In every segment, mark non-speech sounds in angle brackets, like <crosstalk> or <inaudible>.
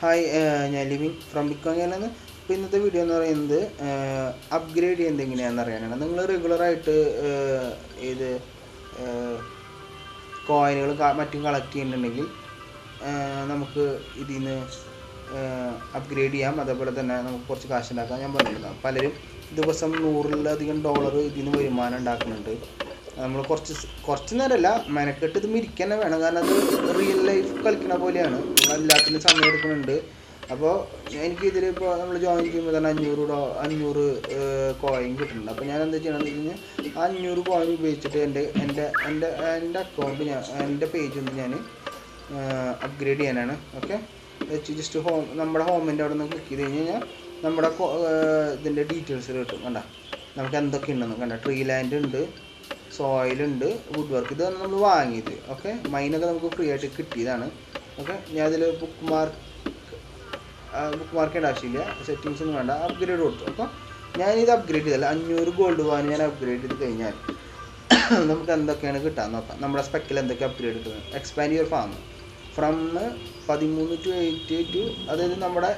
Hi ഞാൻ living from ബിക്കോങ്ങിയാണെന്ന് അപ്പോൾ ഇന്നത്തെ വീഡിയോ എന്ന് പറയുന്നത് അപ്ഗ്രേഡ് ചെയ്യുന്നത് എങ്ങനെയാണെന്ന് അറിയാനാണ്. നിങ്ങൾ റെഗുലറായിട്ട് ഇത് കോയിനുകൾ മറ്റും കളക്ട് ചെയ്യുന്നുണ്ടെങ്കിൽ നമുക്ക് ഇതിൽ നിന്ന് അപ്ഗ്രേഡ് ചെയ്യാം. അതേപോലെ തന്നെ നമുക്ക് കുറച്ച് കാശ് ഉണ്ടാക്കാം. ഞാൻ പറഞ്ഞിരുന്നു പലരും ദിവസം നൂറിലധികം ഡോളർ ഇതിൽ നിന്ന് വരുമാനം ഉണ്ടാക്കുന്നുണ്ട്. നമ്മൾ കുറച്ച് കുറച്ച് നേരമല്ല മെനക്കെട്ട് ഇത് മിരിക്കുക തന്നെ വേണം. കാരണം അത് റിയൽ ലൈഫ് കളിക്കുന്ന പോലെയാണ്. എല്ലാത്തിനും സമയം എടുക്കുന്നുണ്ട്. അപ്പോൾ എനിക്ക് ഇതിൽ ഇപ്പോൾ നമ്മൾ ജോയിൻ ചെയ്യുമ്പോൾ തന്നെ അഞ്ഞൂറ് ഡോ അഞ്ഞൂറ് കോയിൻ കിട്ടുന്നുണ്ട്. അപ്പോൾ ഞാൻ എന്താ ചെയ്യണമെന്ന് വെച്ച് കഴിഞ്ഞാൽ ആ അഞ്ഞൂറ് കോയിൻ ഉപയോഗിച്ചിട്ട് എന്റെ എന്റെ എന്റെ എന്റെ അക്കൗണ്ട് ഞാൻ എന്റെ പേജ് ഒന്ന് ഞാൻ അപ്ഗ്രേഡ് ചെയ്യാനാണ്. ഓക്കെ? ജസ്റ്റ് ഹോം നമ്മുടെ ഹോമിന്റെ അവിടെ നിന്ന് ക്ലിക്ക് ചെയ്ത് കഴിഞ്ഞ് കഴിഞ്ഞാൽ നമ്മുടെ ഇതിന്റെ ഡീറ്റെയിൽസ് കിട്ടും. കണ്ട? നമുക്ക് എന്തൊക്കെ ഉണ്ടെന്ന് കണ്ട? ട്രീ ലാൻഡ് ഉണ്ട്. സോയിലുണ്ട് വുഡ് വർക്ക് ഇതാണ് നമ്മൾ വാങ്ങിയത് ഓക്കെ മൈനൊക്കെ നമുക്ക് ഫ്രീ ആയിട്ട് കിട്ടിയതാണ് ഓക്കെ ഞാൻ അതിൽ ബുക്ക് മാർക്ക് ബുക്ക് മാർക്ക് ചെയ്യേണ്ട ആവശ്യമില്ല. സെറ്റിങ്സ് ഒന്നും വേണ്ട. അപ്ഗ്രേഡ് കൊടുത്തു അപ്പോൾ ഇത് അപ്ഗ്രേഡ് ചെയ്തല്ല അഞ്ഞൂറ് ഗോൾഡ് വാങ്ങി ഞാൻ അപ്ഗ്രേഡ് ചെയ്ത് കഴിഞ്ഞാൽ <clears throat> നമുക്ക് എന്തൊക്കെയാണ് കിട്ടാൻ നോക്കാം. നമ്മുടെ സ്പെക്കിൽ എന്തൊക്കെ അപ്ഗ്രേഡ് കിട്ടുന്നത് എക്സ്പാൻഡ് യുവർ ഫാം ഫ്രം പതിമൂന്ന് ടു എയ്റ്റ് ടു അതായത് നമ്മുടെ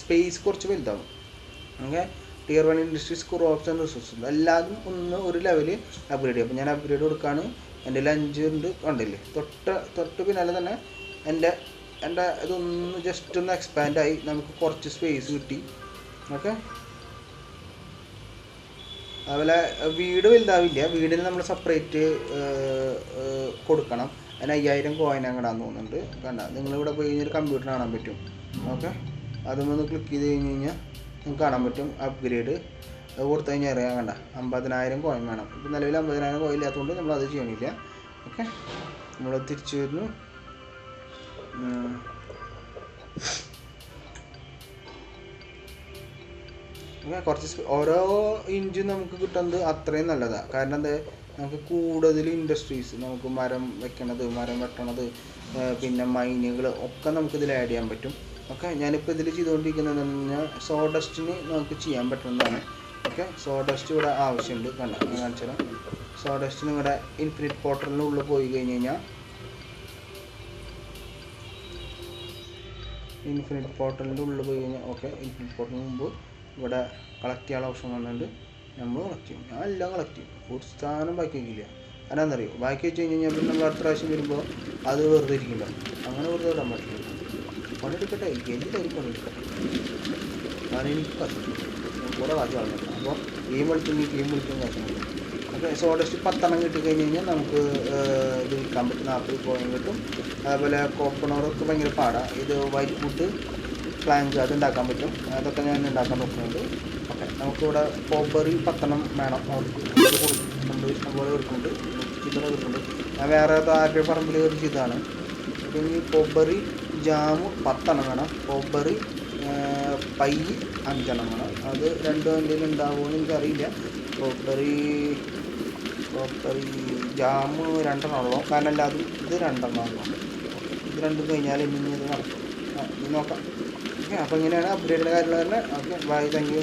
സ്പേസ് കുറച്ച് വലുതാവും okay tier one industries crops and resources എല്ലാതും ഒന്ന് ഒരു ലെവൽ അപ്ഗ്രേഡ് ചെയ്യും. അപ്പോൾ ഞാൻ അപ്ഗ്രേഡ് കൊടുക്കുകയാണ് എന്റെ അഞ്ച് ഉണ്ട്. കണ്ടില്ലേ തൊട്ട് തൊട്ട് പിന്നാലെ തന്നെ എന്റെ എന്റെ ഇതൊന്ന് ജസ്റ്റ് ഒന്ന് എക്സ്പാൻഡ് ആയി. നമുക്ക് കുറച്ച് സ്പേസ് കിട്ടി. ഓക്കെ അതുപോലെ വീട് വലുതാവില്ല. വീടിന് നമ്മൾ സെപ്പറേറ്റ് കൊടുക്കണം. അതിന് അയ്യായിരം കോയിൻ അങ്ങടാന്ന് തോന്നുന്നുണ്ട്. കണ്ട? നിങ്ങളിവിടെ പോയി കഴിഞ്ഞാൽ കമ്പ്യൂട്ടർ കാണാൻ പറ്റും. ഓക്കെ അതൊന്ന് ക്ലിക്ക് ചെയ്ത് കഴിഞ്ഞ് കഴിഞ്ഞാൽ നിങ്ങൾക്ക് കാണാൻ പറ്റും അപ്ഗ്രേഡ് അത് കൊടുത്തു കഴിഞ്ഞാൽ അറിയാൻ കണ്ട. അമ്പതിനായിരം കോയിൻ വേണം. ഇപ്പം നിലവിൽ അമ്പതിനായിരം കോയിൻ ഇല്ലാത്തതുകൊണ്ട് നമ്മൾ അത് ചെയ്യണില്ല. ഓക്കെ നമ്മൾ തിരിച്ചു വരുന്നു. കുറച്ച് ഓരോ ഇഞ്ചും നമുക്ക് കിട്ടുന്നത് അത്രയും നല്ലതാണ് കാരണം എന്താ? നമുക്ക് കൂടുതൽ ഇൻഡസ്ട്രീസ് നമുക്ക് മരം വെക്കണത് മരം വെട്ടണത് പിന്നെ മൈനുകൾ ഒക്കെ നമുക്കിതിൽ ആഡ് ചെയ്യാൻ പറ്റും. ഓക്കെ ഞാനിപ്പോൾ ഇതിൽ ചെയ്തുകൊണ്ടിരിക്കുന്നത് എന്ന് പറഞ്ഞാൽ സോഡസ്റ്റിന് നമുക്ക് ചെയ്യാൻ പറ്റുന്നതാണ്. ഓക്കെ സോഡസ്റ്റ് ഇവിടെ ആവശ്യമുണ്ട്. കണ്ട? ഞാൻ കാണിച്ചു തരാം. സോഡസ്റ്റ് നിങ്ങളുടെ ഇൻഫിനിറ്റ് പോർട്ടലിന്റെ ഉള്ളിൽ പോയി കഴിഞ്ഞ് കഴിഞ്ഞാൽ ഇൻഫിനിറ്റ് പോർട്ടലിന്റെ ഉള്ളിൽ പോയി കഴിഞ്ഞാൽ ഓക്കെ ഇൻഫിനിറ്റ് പോർട്ടലിന് മുമ്പ് ഇവിടെ കളക്ട് ചെയ്യാനുള്ള ഓപ്ഷൻ വന്നിട്ടുണ്ട്. നമ്മൾ കളക്ട് ചെയ്യും. ഞാൻ എല്ലാം കളക്ട് ചെയ്യും. ഒരു സ്ഥാനം ബാക്കി വയ്ക്കില്ല അതെന്നറിയോ ബാക്കി വെച്ച് കഴിഞ്ഞ് കഴിഞ്ഞാൽ നമ്മൾ അടുത്ത പ്രാവശ്യം വരുമ്പോൾ അത് വെറുതെ ഇരിക്കില്ല. അങ്ങനെ വെറുതെ ഇടാൻ പറ്റില്ല. പണിയെടുക്കട്ടെ എന്തായാലും പണിയെടുക്കട്ടെ കാരണം എനിക്ക് കാശ് കുറേ കാശ് കളഞ്ഞിട്ടുണ്ട് അപ്പോൾ ഗെയിം കളിക്കുന്ന ഗെയിം കളിക്കുന്ന കാശുണ്ട് അപ്പോൾ സോഡസ്റ്റ് പത്തെണ്ണം കിട്ടിക്കഴിഞ്ഞ് കഴിഞ്ഞാൽ നമുക്ക് ഇത് വിൽക്കാൻ പറ്റും. നാൽപ്പത് കോയിൻ കിട്ടും. അതേപോലെ കോപ്പണോറൊക്കെ ഭയങ്കര പാടാണ് ഇത് വൈറ്റ് ഫുഡ് പ്ലാങ്ക് അത് ഉണ്ടാക്കാൻ പറ്റും. അതൊക്കെ ഞാൻ ഉണ്ടാക്കാൻ നോക്കുന്നുണ്ട്. ഓക്കെ. നമുക്കിവിടെ കോബറി പത്തെണ്ണം വേണം. അവർക്ക് നമ്മൾ ഇഷ്ടംപോലെ കൊടുക്കുന്നുണ്ട്. ചിത്രം കൊടുക്കുന്നുണ്ട്. ഞാൻ വേറെ ആരുടെ പറമ്പിൽ ഒരു ചെയ്തതാണ് പിന്നെ കോബറി ജാമ് പത്തെണ്ണം വേണം. കൊബ്ബറി പൈ അഞ്ചെണ്ണം വേണം. അത് രണ്ടും എന്തെങ്കിലും ഉണ്ടാവുമോ എന്ന് എനിക്കറിയില്ല. കൊബ്ബറി കൊബ്ബറി ജാമ് രണ്ടെണ്ണം ഉള്ളൂ. കാരണം അല്ലാതെ ഇത് രണ്ടെണ്ണം ഉള്ളൂ. ഇത് രണ്ടും കഴിഞ്ഞാൽ ഇനി ഇത് നടക്കും. നോക്കാം. ഓക്കെ അപ്പോൾ ഇങ്ങനെയാണ് അപ്ഗ്രേഡിന്റെ കാര്യങ്ങൾ തന്നെ ഓക്കെ ബൈ താങ്ക് യു